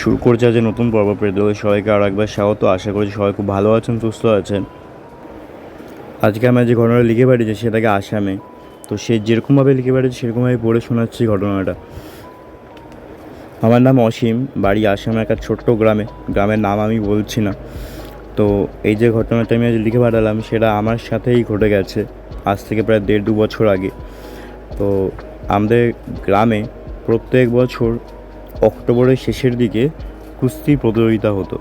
শুরু করছে আজ নতুন পর্ব পেট্রোলে সবাইকে আরও একবার স্বাগত। আশা করি সবাই খুব ভালো আছেন, সুস্থ আছেন। আজকে আমরা যে ঘটনাটা লিখে পাঠিয়েছি সেটাকে আসামে। তো সে যেরকমভাবে লিখে পাঠিয়েছে, সেরকমভাবে পড়ে শোনাচ্ছি ঘটনাটা। আমার নাম অসীম, বাড়ি আসামে, একটা ছোট্ট গ্রামে। গ্রামের নাম আমি বলছি না। তো এই যে ঘটনাটা আমি আজ লিখে পাঠালাম, সেটা আমার সাথেই ঘটে গেছে আজ থেকে প্রায় দেড় দু বছর আগে। তো আমাদের গ্রামে প্রত্যেক বছর অক্টোবরের শেষের দিকে কুস্তি প্রতিযোগিতা হতো।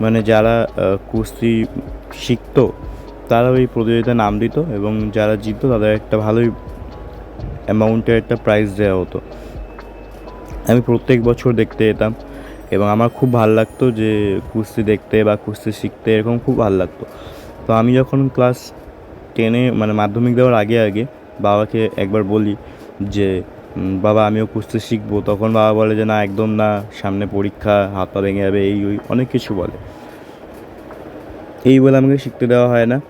মানে যারা কুস্তি শিখতো তারা ওই প্রতিযোগিতায় নাম দিত এবং যারা জিততো তাদের একটা ভালোই অ্যামাউন্টের একটা প্রাইজ দেওয়া হতো। আমি প্রত্যেক বছর দেখতে যেতাম এবং আমার খুব ভালো লাগতো যে কুস্তি দেখতে বা কুস্তি শিখতে এরকম খুব ভালো লাগতো। তো আমি যখন ক্লাস টেনে মানে মাধ্যমিক দেওয়ার আগে আগে বাবাকে একবার বলি যে বাবা, আমিও কুস্তি শিখব। তখন বাবা বলে যে, না, একদম না, সামনে পরীক্ষা, হাত পা ভেঙে যাবে, এই, ওই, অনেক কিছু বলে। এই বলে আমাকে শিখতে দেওয়া হয় না।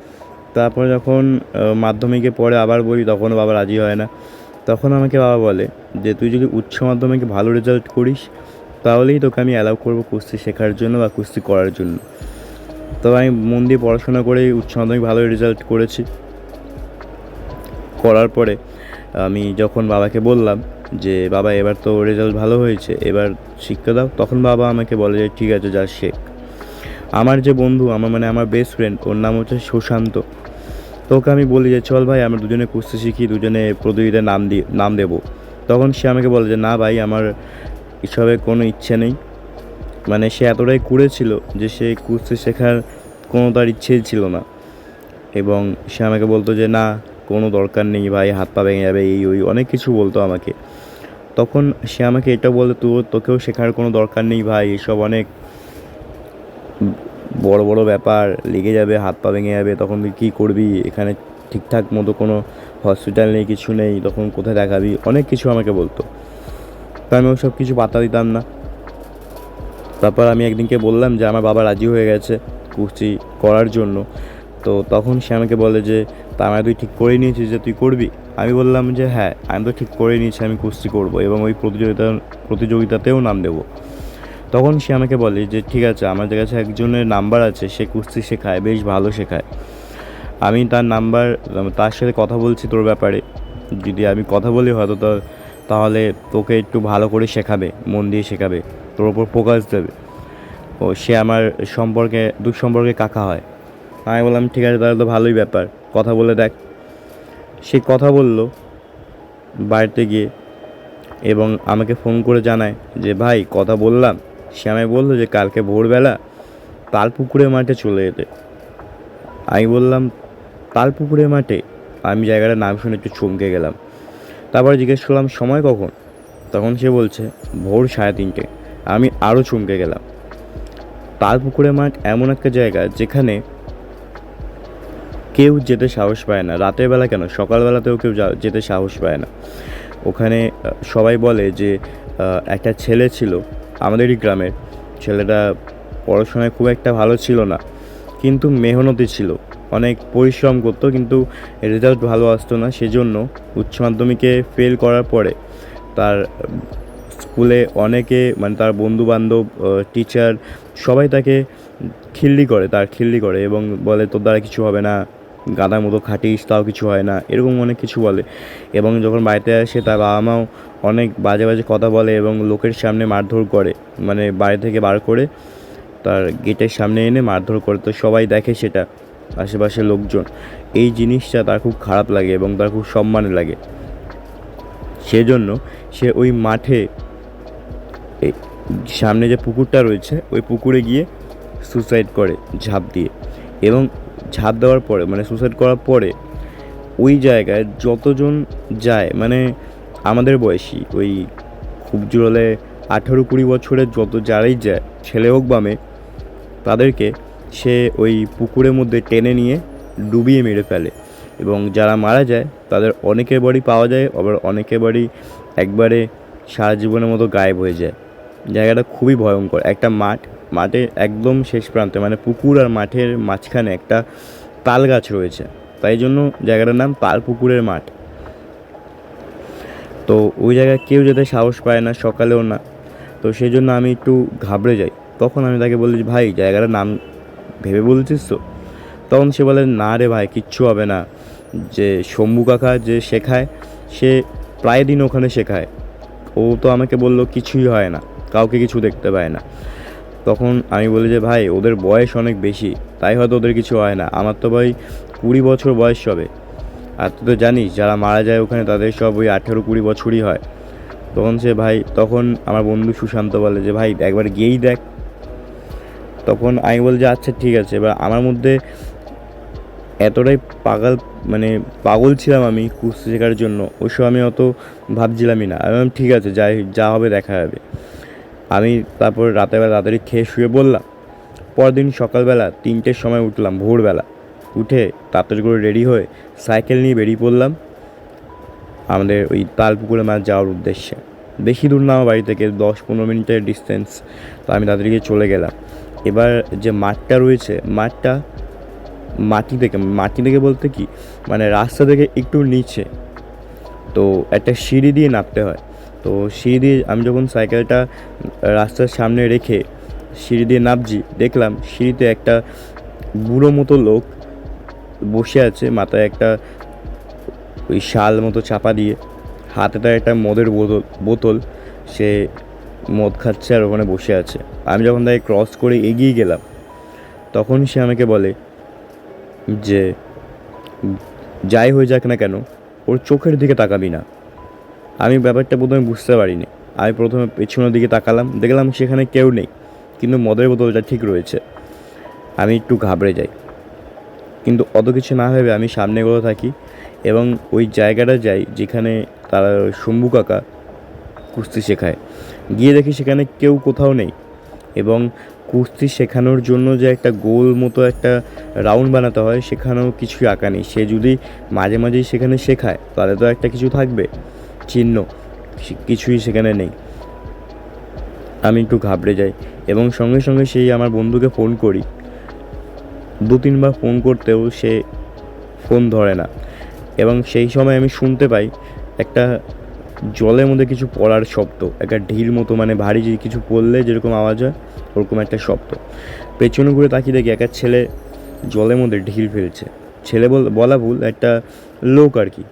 তারপর যখন মাধ্যমিকে পড়ে আবার বলি, তখনও বাবা রাজি হয় না। তখন আমাকে বাবা বলে যে, তুই যদি উচ্চ মাধ্যমিকে ভালো রেজাল্ট করিস, তাহলেই তোকে আমি অ্যালাউ করব কুস্তি শেখার জন্য বা কুস্তি করার জন্য। তবে আমি মন দিয়ে পড়াশোনা করে উচ্চ মাধ্যমিক ভালো রেজাল্ট করেছি। করার পরে আমি যখন বাবাকে বললাম যে, বাবা, এবার তো রেজাল্ট ভালো হয়েছে, এবার শিক্ষা দাও, তখন বাবা আমাকে বলে যে, ঠিক আছে, যা শেখ। আমার যে বন্ধু, আমার মানে আমার বেস্ট ফ্রেন্ড ওর নাম হচ্ছে সুশান্ত। তো ওকে আমি বলি যে, চল ভাই, আমরা দুজনে কুস্তি শিখি, দুজনে প্রতিযোগিতায় নাম দিই নাম দেবো। তখন সে আমাকে বলে যে, না ভাই, আমার এসবে কোনো ইচ্ছে নেই। মানে সে এতটাই কুড়েছিল যে, সে কুস্তি শেখার কোনো তার ইচ্ছেই ছিল না। এবং সে আমাকে বলতো যে, না কোনো দরকার নেই, ভাই, হাত পা ভেঙে যাবে, এই, ওই, অনেক কিছু বলতো আমাকে। তখন সে আমাকে এটা বলতো তো, তোকেও শেখার কোনো দরকার নেই, ভাই, এসব অনেক বড় বড় ব্যাপার, লেগে যাবে, হাত পা ভেঙে যাবে, তখন তুই কী করবি? এখানে ঠিকঠাক মতো কোনো হসপিটাল নেই, কিছু নেই, তখন কোথায় দেখাবি? অনেক কিছু আমাকে বলতো। তো আমি ওসব কিছু পাতা দিতাম না। তারপর আমি একদিনকে বললাম যে, আমার বাবা রাজি হয়ে গেছে কুস্তি করার জন্য। তো তখন সে আমাকে বলে যে তা আমায় তুই ঠিক করে নিয়েছিস যে তুই করবি। আমি বললাম যে হ্যাঁ আমি তো ঠিক করে নিয়েছি, আমি কুস্তি করব এবং ওই প্রতিযোগিতা, প্রতিযোগিতাতেও নাম দেবো। তখন সে আমাকে বলে যে, ঠিক আছে, আমাদের কাছে একজনের নাম্বার আছে, সে কুস্তি শেখায়, বেশ ভালো শেখায়। আমি তার নাম্বার, তার সাথে কথা বলছি তোর ব্যাপারে। যদি আমি কথা বলি হয়তো তো তাহলে তোকে একটু ভালো করে শেখাবে, মন দিয়ে শেখাবে, তোর ওপর ফোকাস দেবে। ও, সে আমার সম্পর্কে দূর সম্পর্কে কাকা হয়। আমি বললাম, ঠিক আছে, তাহলে তো ভালোই ব্যাপার। কথা বলে দেখ, সে কথা বলল বাড়িতে গিয়ে এবং আমাকে ফোন করে জানায় যে, ভাই, কথা বললাম। সে আমায় বলল যে, কালকে ভোরবেলা তালপুকুরের মাঠে চলে যেতে। আমি বললাম, তালপুকুরের মাঠে? আমি জায়গাটার নাম শুনে একটু চমকে গেলাম। তারপরে জিজ্ঞেস করলাম, সময় কখন? তখন সে বলছে, ভোর সাড়ে তিনটে। আমি আরও চমকে গেলাম। তালপুকুরের মাঠ এমন একটা জায়গা যেখানে কেউ যেতে সাহস পায় না। রাতের বেলা কেন? সকালবেলাতেও কেউ যেতে সাহস পায় না। ওখানে সবাই বলে যে একটা ছেলে ছিল আমাদেরই গ্রামের। ছেলেটা পড়াশোনায় খুব একটা ভালো ছিল না, কিন্তু মেহনতি ছিল। অনেক পরিশ্রম করতো, কিন্তু রেজাল্ট ভালো আসতো না। সেজন্য উচ্চ মাধ্যমিকে ফেল করার পরে তার স্কুলে অনেকে মানে তার বন্ধু বান্ধব টিচার সবাই তাকে খিল্লি করে, তার খিল্লি করে এবং বলে, তোর দ্বারা কিছু হবে না গাদার মতো খাটিস, তাও কিছু হয় না। এরকম অনেক কিছু বলে। এবং যখন বাড়িতে আসে, তার বাবা মাও অনেক বাজে বাজে কথা বলে এবং লোকের সামনে মারধর করে। মানে বাড়ি থেকে বার করে তার গেটের সামনে এনে মারধর করে। তো সবাই দেখে সেটা, আশেপাশের লোকজন। এই জিনিসটা তার খুব খারাপ লাগে এবং তার খুব সম্মানে লাগে। সেজন্য সে ওই মাঠে সামনে যে পুকুরটা রয়েছে, ওই পুকুরে গিয়ে সুসাইড করে ঝাঁপ দিয়ে। এবং ঝাঁপ দেওয়ার পরে মানে সুসাইড করার পরে, ওই জায়গায় যতজন যায় মানে আমাদের বয়সী, ওই খুব জোরে আঠেরো কুড়ি বছরের যত যারাই যায়, ছেলে হোক বা মেয়ে, তাদেরকে সে ওই পুকুরের মধ্যে টেনে নিয়ে ডুবিয়ে মেরে ফেলে। এবং যারা মারা যায়, তাদের অনেকের বাড়ি পাওয়া যায়, আবার অনেকের বাড়ি একবারে সারা জীবনের মতো গায়েব হয়ে যায়। জায়গাটা খুবই ভয়ঙ্কর। একটা মাঠ মাঠে একদম শেষ প্রান্তে মানে পুকুর আর মাঠের মাঝখানে একটা তাল গাছ রয়েছে। তাই জন্য জায়গাটার নাম তাল পুকুরের মাঠ। তো ওই জায়গায় কেউ যেতে সাহস পায় না, সকালেও না। তো সেই জন্য আমি একটু ঘাবড়ে যাই। তখন আমি তাকে বলি, ভাই, জায়গাটার নাম ভেবে বলছিস তো? তখন সে বলে, না রে ভাই, কিচ্ছু হবে না। যে শম্ভু কাকা যে শেখায়, সে প্রায় দিন ওখানে শেখায়। ও তো আমাকে বলল, কিছুই হয় না। কাউকে কিছু দেখতে পায় না। তখন আমি বলি যে, ভাই, ওদের বয়স অনেক বেশি, তাই হয়তো ওদের কিছু হয় না। আমার তো ভাই কুড়ি বছর বয়স হবে। আর তুই তো জানিস, যারা মারা যায় ওখানে তাদের সব ওই আঠেরো কুড়ি বছরই হয়। তখন সে ভাই, তখন আমার বন্ধু সুশান্ত বলে যে, ভাই, একবার গিয়েই দেখ। তখন আমি বলি যে আচ্ছা ঠিক আছে। এবার আমার মধ্যে এতটাই পাগল মানে পাগল ছিলাম আমি কুস্তি শেখার জন্য ওইসব আমি অত ভাবছিলামই না। আমি ঠিক আছে, যাই, যা হবে, দেখা যাবে আমি তারপর রাতেরবেলা তাড়াতাড়ি খেয়ে শুয়ে বললাম পরদিন সকালবেলা তিনটের সময় উঠলাম, ভোরবেলা। উঠে তাড়াতাড়ি করে রেডি হয়ে সাইকেল নিয়ে বেরিয়ে পড়লাম আমাদের ওই তালপুকুরে মাছ যাওয়ার উদ্দেশ্যে। বেশি দূর না, আমার বাড়ি থেকে দশ পনেরো মিনিটের ডিস্টেন্স তো আমি গিয়ে চলে গেলাম। এবার যে মাঠটা রয়েছে, মাঠটা মাটি থেকে মাটি থেকে বলতে কি? মানে রাস্তা থেকে একটু নিচে। তো একটা সিঁড়ি দিয়ে নামতে হয়। তো সিঁড়ি দিয়ে আমি যখন সাইকেলটা রাস্তার সামনে রেখে সিঁড়ি দিয়ে নামছি, দেখলাম সিঁড়িতে একটা বুড়ো মতো লোক বসে আছে, মাথায় একটা ওই শাল মতো চাপা দিয়ে, হাতে তার একটা মদের বোতল বোতল, সে মদ খাচ্ছে আর ওখানে বসে আছে। আমি যখন তাকে ক্রস করে এগিয়ে গেলাম, তখন সে আমাকে বলে যে, যাই হয়ে যাক না কেন, ওর চোখের দিকে তাকাবি না। আমি ব্যাপারটা প্রথমে বুঝতে পারিনি। আমি প্রথমে পেছনের দিকে তাকালাম, দেখলাম সেখানে কেউ নেই, কিন্তু মদের বোতলটা ঠিক রয়েছে। আমি একটু ঘাবড়ে যাই। কিন্তু অত কিছু না ভেবে আমি সামনে এগোতে থাকি এবং ওই জায়গাটা যাই যেখানে তারা শম্ভু কাকা কুস্তি শেখায়। গিয়ে দেখি সেখানে কেউ কোথাও নেই এবং কুস্তি শেখানোর জন্য যে একটা গোল মতো একটা রাউন্ড বানাতে হয়, সেখানেও কিছুই আঁকা নেই। সে যদি মাঝে মাঝেই সেখানে শেখায়, তাহলে তো একটা কিছু থাকবে। চিহ্ন কিছুই সেখানে নেই। আমি একটু ঘাবড়ে যাই এবং সঙ্গে সঙ্গে সেই আমার বন্ধুকে ফোন করি। দু তিনবার ফোন করতেও সে ফোন ধরে না এবং সেই সময় আমি শুনতে পাই একটা জলের মধ্যে কিছু পড়ার শব্দ, একটা ঢিল মতো মানে ভারী যে কিছু পড়লে যেরকম আওয়াজ হয় ওরকম একটা শব্দ। পেছনে ঘুরে তাকিয়ে দেখি একটা ছেলে জলের মধ্যে ঢিল ফেলছে। ছেলে বল- বলা ভুল, একটা লোক আর কি।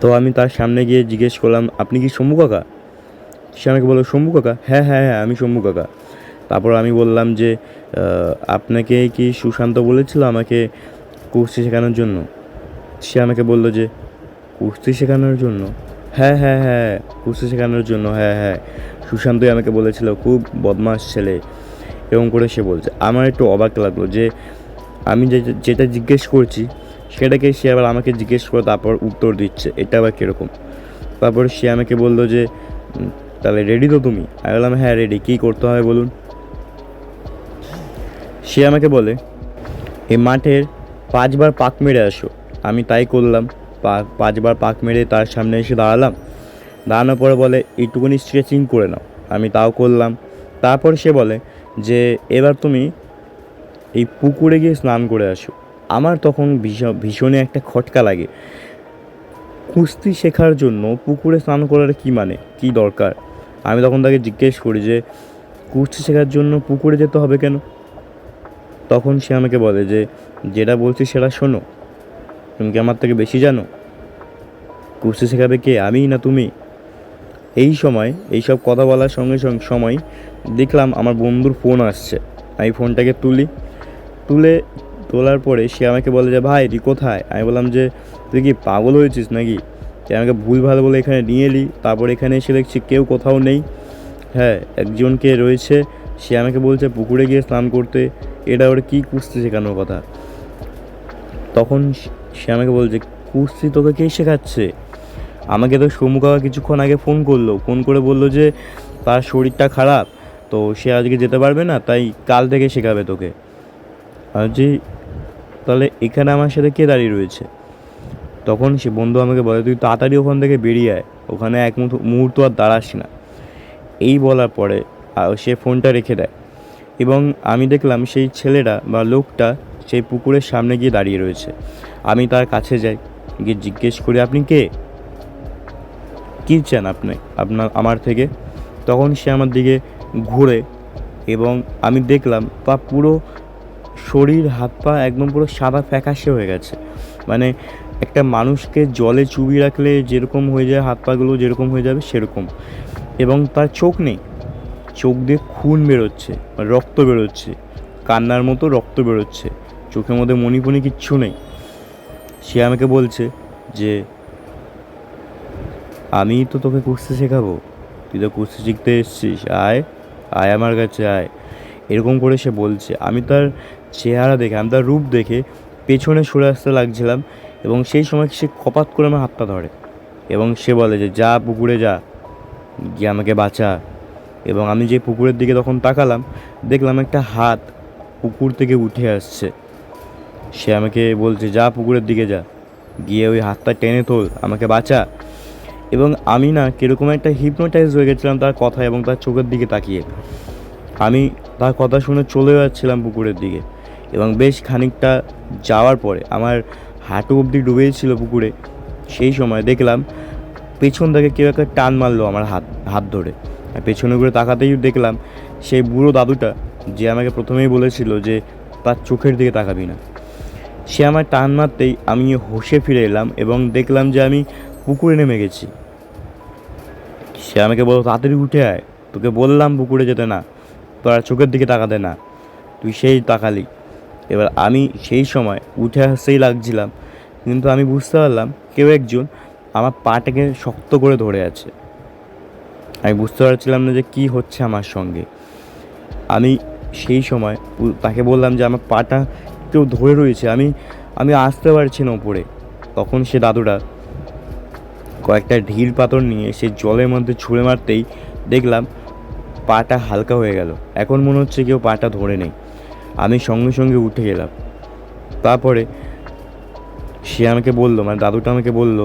তো আমি তার সামনে গিয়ে জিজ্ঞেস করলাম, আপনি কি শম্ভু কাকা? সে আমাকে বলল, শম্ভু কাকা? হ্যাঁ হ্যাঁ হ্যাঁ আমি শম্ভু কাকা। তারপর আমি বললাম যে আপনাকে কি সুশান্ত বলেছিল আমাকে কুস্তি শেখানোর জন্য? সে আমাকে বলল যে, কুস্তি শেখানোর জন্য? হ্যাঁ হ্যাঁ হ্যাঁ কুস্তি শেখানোর জন্য হ্যাঁ হ্যাঁ সুশান্তই আমাকে বলেছিল, খুব বদমাস ছেলে। এরকম করে সে বলছে। আমার একটু অবাক লাগল যে, আমি যেটা জিজ্ঞেস করছি সেটাকে সে আবার আমাকে জিজ্ঞেস করে তারপর উত্তর দিচ্ছে। এটা আবার কীরকম? তারপর সে আমাকে বলল যে তাহলে রেডি তো তুমি? আমি বললাম হ্যাঁ রেডি কী করতে হবে বলুন? সে আমাকে বলে এই মাঠের পাঁচবার পাক মেরে আসো। আমি তাই করলাম। পাঁচবার পাক মেরে তার সামনে এসে দাঁড়ালাম। দাঁড়ানোর পরে বলে, এইটুকুনি স্ট্রেচিং করে নাও। আমি তাও করলাম। তারপর সে বলে যে, এবার তুমি এই পুকুরে গিয়ে স্নান করে আসো। আমার তখন ভীষণ একটা খটকা লাগে। কুস্তি শেখার জন্য পুকুরে স্নান করার কী মানে? কী দরকার? আমি তখন তাকে জিজ্ঞেস করি যে, কুস্তি শেখার জন্য পুকুরে যেতে হবে কেন? তখন সে আমাকে বলে যে, যেটা বলছি সেটা শোনো। তুমি কি আমার থেকে বেশি জানো? কুস্তি শেখাবে কে? আমি না তুমি? এই সময় এইসব কথা বলার সঙ্গে সঙ্গে সময় দেখলাম আমার বন্ধুর ফোন আসছে। আমি ফোনটাকে তুলি। তুলে তোলার পরে সে আমাকে বলে যে, ভাই, তুই কোথায়? আমি বললাম যে, তুই কি পাগল হয়েছিস নাকি? তুই আমাকে ভুল ভালো বলে এখানে নিয়ে এলি। তারপর এখানে এসে দেখছি কেউ কোথাও নেই। হ্যাঁ একজনকে রয়েছে। সে আমাকে বলছে, পুকুরে গিয়ে স্নান করতে। এটা ওর কী কুস্তি শেখানোর কথা? তখন সে- আমাকে বলছে, কুস্তি তোকে কে শেখাচ্ছে? আমাকে তো সমুখা কিছুক্ষণ আগে ফোন করল। ফোন করে বলল যে, তার শরীরটা খারাপ, তো সে আজকে যেতে পারবে না, তাই কাল থেকে শেখাবে তোকে। আর যে তাহলে এখানে আমার সাথে কে দাঁড়িয়ে রয়েছে? তখন সে বন্ধু আমাকে বলে, তুই তাড়াতাড়ি ওখান থেকে বেরিয়ে আয়। ওখানে এক মুহূর্ত- আর দাঁড়াস না। এই বলার পরে সে ফোনটা রেখে দেয় এবং আমি দেখলাম সেই ছেলেটা বা লোকটা সেই পুকুরের সামনে গিয়ে দাঁড়িয়ে রয়েছে। আমি তার কাছে যাই, গিয়ে জিজ্ঞেস করি, আপনি কে? কী চান আপনি, আপনার, আমার থেকে? তখন সে আমার দিকে ঘুরে এবং আমি দেখলাম, বা পুরো শরীর, হাত পা একদম পুরো সাদা ফ্যাকাশে হয়ে গেছে। মানে একটা মানুষকে জলে চুবিয়ে রাখলে যেরকম হয়ে যায় হাত পাগুলো যেরকম হয়ে যাবে সেরকম। এবং তার চোখ নেই। চোখ দিয়ে খুন বেরোচ্ছে, রক্ত বেরোচ্ছে, কান্নার মতো রক্ত বেরোচ্ছে। চোখের মধ্যে মণিপুনি কিচ্ছু নেই। সে আমাকে বলছে যে, আমি তো তোকে কুস্তি শেখাবো। তুই তো কুস্তি শিখতে এসছিস, আয় আয় আমার কাছে, আয়। এরকম করে সে বলছে। আমি তার চেহারা দেখে তার রূপ দেখে পেছনে সরে আসতে লাগছিলাম এবং সেই সময় সে কপাত করে আমার হাতটা ধরে এবং সে বলে যে, যা পুকুরে যা, গিয়ে আমাকে বাঁচা। এবং আমি যে পুকুরের দিকে তখন তাকালাম, দেখলাম একটা হাত পুকুর থেকে উঠে আসছে। সে আমাকে বলছে, যা পুকুরের দিকে যা, গিয়ে ওই হাতটা টেনে তোল, আমাকে বাঁচা। এবং আমি না কীরকম একটা হিপনোটাইজ হয়ে গেছিলাম তার কথা এবং তার চোখের দিকে তাকিয়ে। আমি তার কথা শুনে চলে যাচ্ছিলাম পুকুরের দিকে। এবং বেশ খানিকটা যাওয়ার পরে আমার হাঁটু অবধি ডুবেছিল পুকুরে, সেই সময় দেখলাম পেছন থেকে কেউ একটা টান মারলো আমার হাত হাত ধরে। আর পেছনে ঘুরে তাকাতেই দেখলাম সেই বুড়ো দাদুটা যে আমাকে প্রথমেই বলেছিল যে তার চোখের দিকে তাকাবি না। সে আমার টান মারতেই আমি হোশে ফিরে এলাম এবং দেখলাম যে আমি পুকুরে নেমে গেছি। সে আমাকে বলো তাড়াতাড়ি উঠে আয়, তোকে বললাম পুকুরে যেতে না, তোর চোখের দিকে তাকাতে না, তুই সেই তাকালি। এবার আমি সেই সময় উঠে আসতেই লাগছিলাম। কিন্তু আমি বুঝতে পারলাম কেউ একজন আমার পাটাকে শক্ত করে ধরে আছে। আমি বুঝতে পারছিলাম না যে কী হচ্ছে আমার সঙ্গে। আমি সেই সময় তাকে বললাম যে আমার পাটা কেউ ধরে রয়েছে, আমি আমি আসতে পারছি না ওপরে তখন সে দাদুটা কয়েকটা ঢিল পাথর নিয়ে সে জলের মধ্যে ছুঁড়ে মারতেই দেখলাম পাটা হালকা হয়ে গেল। এখন মনে হচ্ছে কেউ পাটা ধরে নেই। আমি সঙ্গে সঙ্গে উঠে গেলাম। তারপরে সে আমাকে বলল মানে দাদুটা আমাকে বলল,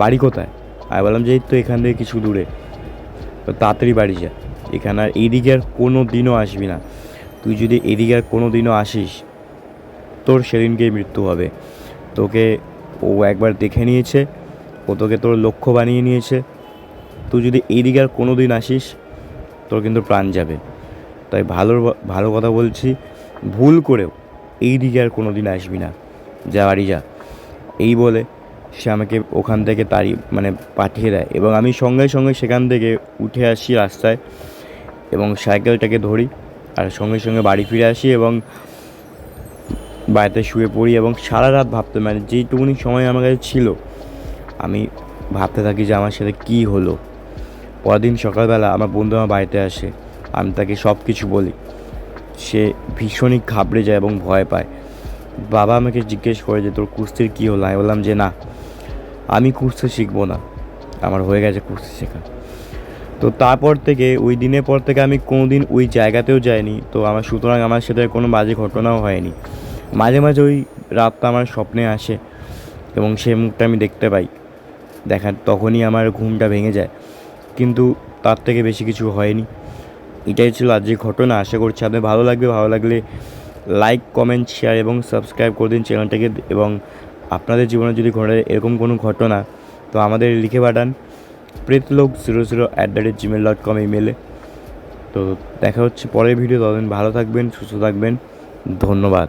বাড়ি কোথায়? আমি বললাম, যে এই তো এখান থেকে কিছু দূরে। তো তাড়াতাড়ি বাড়ি যা। এখানে আর এদিকে আর কোনো দিনও আসবি না। তুই যদি এদিকে আর কোনো দিনও আসিস, তোর সেদিনকেই মৃত্যু হবে। তোকে ও একবার দেখে নিয়েছে, ও তোকে তোর লক্ষ্য বানিয়ে নিয়েছে। তুই যদি এইদিকে আর কোনো দিন আসিস, তোর কিন্তু প্রাণ যাবে। তাই ভালো ভালো কথা বলছি। ভুল করেও এই দিকে আর কোনো দিন আসবি না। যা বাড়ি যা। এই বলে সে আমাকে ওখান থেকে তাড়ি মানে পাঠিয়ে দেয় এবং আমি সঙ্গে সঙ্গে সেখান থেকে উঠে আসি রাস্তায় এবং সাইকেলটাকে ধরি আর সঙ্গে সঙ্গে বাড়ি ফিরে আসি এবং বাড়িতে শুয়ে পড়ি এবং সারা রাত ভাবতে মানে যেইটুকুনি সময় আমার কাছে ছিল, আমি ভাবতে থাকি যে আমার সাথে কী হলো। পরদিন সকালবেলা আমার বন্ধু আমার বাড়িতে আসে, আমি তাকে সব কিছু বলি। সে ভীষণই ঘাবড়ে যায় এবং ভয় পায়। বাবা আমাকে জিজ্ঞেস করে যে, তোর কুস্তির কী হলো? আমি বললাম যে, না, আমি কুস্তি শিখব না। আমার হয়ে গেছে কুস্তি শেখা। তো তারপর থেকে, ওই দিনের পর থেকে আমি কোনো দিন ওই জায়গাতেও যাইনি। তো আমার, সুতরাং আমার সাথে কোনো বাজে ঘটনাও হয়নি। মাঝে মাঝে ওই রাতটা আমার স্বপ্নে আসে এবং সে মুখটা আমি দেখতে পাই। দেখার তখনই আমার ঘুমটা ভেঙে যায়। কিন্তু তার থেকে বেশি কিছু হয়নি। এটাই ছিল আজকের ঘটনা। আশা করছি আপনি ভালো লাগবে। ভালো লাগলে লাইক কমেন্ট শেয়ার এবং সাবস্ক্রাইব করে দিন চ্যানেলটাকে এবং আপনাদের জীবনে যদি ঘটে এরকম কোনো ঘটনা, তো আমাদের লিখে পাঠান Pretlok zero zero at the rate Gmail dot com ইমেলে তো দেখা হচ্ছে পরের ভিডিও ততদিন ভালো থাকবেন, সুস্থ থাকবেন। ধন্যবাদ।